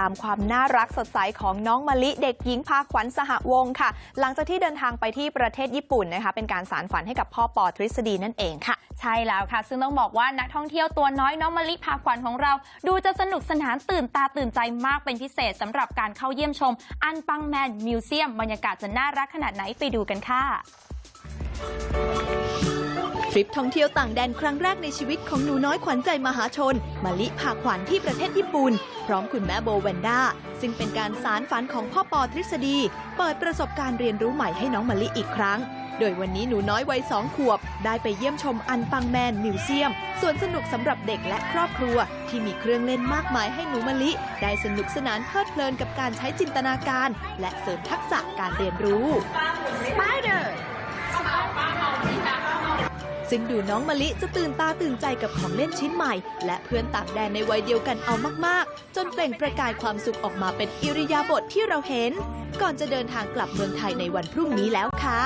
ตามความน่ารักสดใสของน้องมะลิเด็กหญิงพาขวัญสหวงศ์ค่ะ หลังจากที่เดินทางไปที่ประเทศญี่ปุ่นนะคะ เป็นการสารฝันให้กับพ่อปอทฤษฎีนั่นเองค่ะ ใช่แล้วค่ะ ซึ่งต้องบอกว่านักท่องเที่ยวตัวน้อยน้องมะลิพาขวัญของเรา ดูจะสนุกสนานตื่นตาตื่นใจมากเป็นพิเศษสำหรับการเข้าเยี่ยมชม อันปังแมนมิวเซียมบรรยากาศจะน่ารักขนาดไหนไปดูกันค่ะ ริปท่องเที่ยวต่างแดนครั้งแรกในชีวิตของหนูน้อยขวัญใจมหาชนมะลิพาขวัญที่ประเทศญี่ปุ่น พร้อมคุณแม่โบแวนด้า ซึ่งเป็นการสารฝันของพ่อปอทฤษฎี เปิดประสบการณ์เรียนรู้ใหม่ให้น้องมะลิอีกครั้ง โดยวันนี้หนูน้อยวัยสองขวบ ได้ไปเยี่ยมชมอันปังแมนมิวเซียมสวนสนุกสำหรับเด็กและครอบครัว ที่มีเครื่องเล่นมากมายให้หนูมะลิ ได้สนุกสนานเพลิดเพลินกับการใช้จินตนาการ และเสริมทักษะการเรียนรู้ ซึ่งดูน้องมะลิจะตื่นตาตื่นใจกับของเล่นชิ้นใหม่ และเพื่อนต่างแดนในวัยเดียวกันเอามากๆ จนเปล่งประกายความสุขออกมาเป็นอิริยาบถที่เราเห็น ก่อนจะเดินทางกลับเมืองไทยในวันพรุ่งนี้แล้วค่ะ